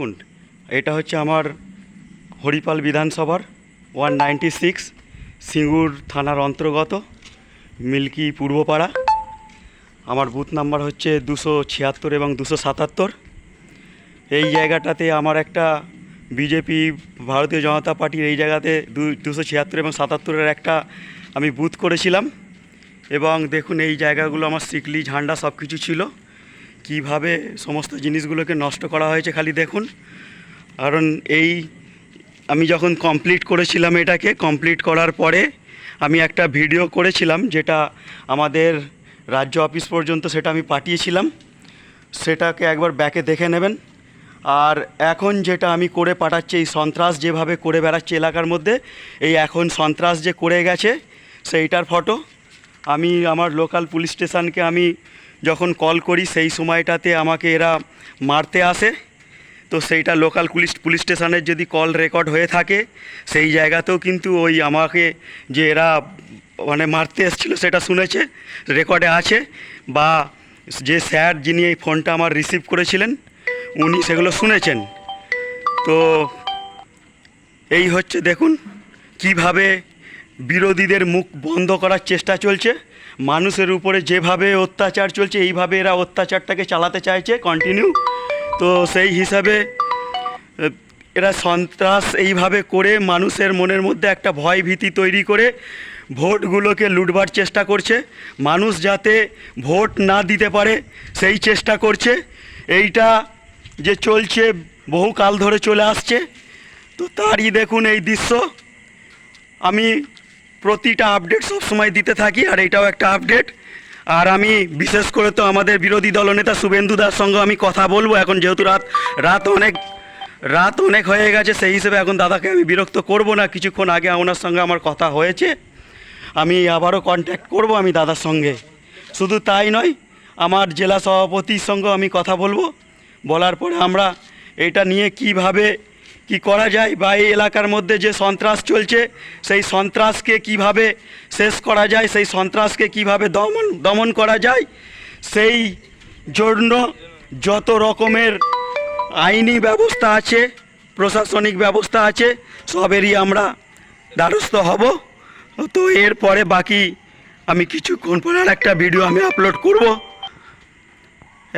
দেখুন, এটা হচ্ছে আমার হরিপাল বিধানসভার ওয়ান নাইনটি সিক্স সিঙ্গুর থানার অন্তর্গত মিল্কি পূর্বপাড়া। আমার বুথ নাম্বার হচ্ছে দুশো ছিয়াত্তর এবং দুশো সাতাত্তর। এই জায়গাটাতে আমার একটা বিজেপি, ভারতীয় জনতা পার্টির এই জায়গাতে দুশো ছিয়াত্তর এবং সাতাত্তরের একটা আমি বুথ করেছিলাম। এবং দেখুন, এই জায়গাগুলো আমার স্ট্রিকলি ঝান্ডা সব কিছু ছিল। কীভাবে সমস্ত জিনিসগুলোকে নষ্ট করা হয়েছে খালি দেখুন। কারণ এই আমি যখন কমপ্লিট করেছিলাম এটাকে কমপ্লিট করার পরে আমি একটা ভিডিও করেছিলাম যেটা আমাদের রাজ্য অফিস পর্যন্ত সেটা আমি পাঠিয়েছিলাম। সেটাকে একবার ব্যাকে দেখে নেবেন। আর এখন যেটা আমি করে পাঠাচ্ছি এই সন্ত্রাস যেভাবে করে বেড়াচ্ছে এলাকার মধ্যে, এই এখন সন্ত্রাস যে করে গেছে সেইটার ফটো আমি আমার লোকাল পুলিশ স্টেশনকে আমি যখন কল করি, সেই সময়টাতে আমাকে এরা মারতে আসে। তো সেইটা লোকাল পুলিশ পুলিশ স্টেশনের যদি কল রেকর্ড হয়ে থাকে, সেই জায়গাতেও কিন্তু ওই আমাকে যে এরা মানে মারতে এসেছিল, সেটা শুনেছে, রেকর্ডে আছে, বা যে স্যার যিনি এই ফোনটা আমার রিসিভ করেছিলেন, উনি সেগুলো শুনেছেন। তো এই হচ্ছে, দেখুন, কীভাবে বিরোধীদের মুখ বন্ধ করার চেষ্টা চলছে। মানুষের উপরে যেভাবে অত্যাচার চলছে, এইভাবে এরা অত্যাচারটাকে চালাতে চাইছে কন্টিনিউ তো সেই হিসাবে, এরা সন্ত্রাস এইভাবে করে মানুষের মনের মধ্যে একটা ভয় ভীতি তৈরি করে ভোটগুলোকে লুটবার চেষ্টা করছে। মানুষ যাতে ভোট না দিতে পারে, সেই চেষ্টা করছে। এইটা যে চলছে বহু কাল ধরে চলে আসছে। তো তারই দেখুন এই দৃশ্য। আমি প্রতিটা আপডেট সবসময় দিতে থাকি, আর এটাও একটা আপডেট আর আমি, বিশেষ করে তো আমাদের বিরোধী দলনেতা শুভেন্দু দার সঙ্গে আমি কথা বলব এখন, যেহেতু রাত রাত অনেক রাত অনেক হয়ে গেছে, সেই হিসেবে এখন দাদাকে আমি বিরক্ত করব না। কিছুক্ষণ আগে ওনার সঙ্গে আমার কথা হয়েছে। আমি আবারও কন্ট্যাক্ট করব আমি দাদার সঙ্গে। শুধু তাই নয়, আমার জেলা সভাপতির সঙ্গেও আমি কথা বলব। বলার পরে আমরা এটা নিয়ে কীভাবে কি করা যায় বা এই এলাকার মধ্যে যে সন্ত্রাস চলছে, সেই সন্ত্রাসকে কীভাবে শেষ করা যায়, সেই সন্ত্রাসকে কীভাবে দমন দমন করা যায়, সেই জন্য যত রকমের আইনি ব্যবস্থা আছে, প্রশাসনিক ব্যবস্থা আছে, সবেরই আমরা দ্বারস্থ হব। তো এরপরে বাকি আমি কিছুক্ষণ পরে আর একটা ভিডিও আমি আপলোড করব।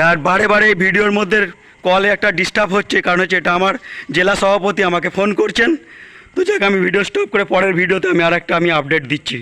আর বারে বারে ভিডিওর মধ্যে কলে একটা ডিস্টার্ব হচ্ছে, কারণ হচ্ছে এটা আমার জেলা সভাপতি আমাকে ফোন করছেন। তো যাক, আমি ভিডিও স্টপ করে পরের ভিডিওতে আমি আর একটা আমি আপডেট দিচ্ছি।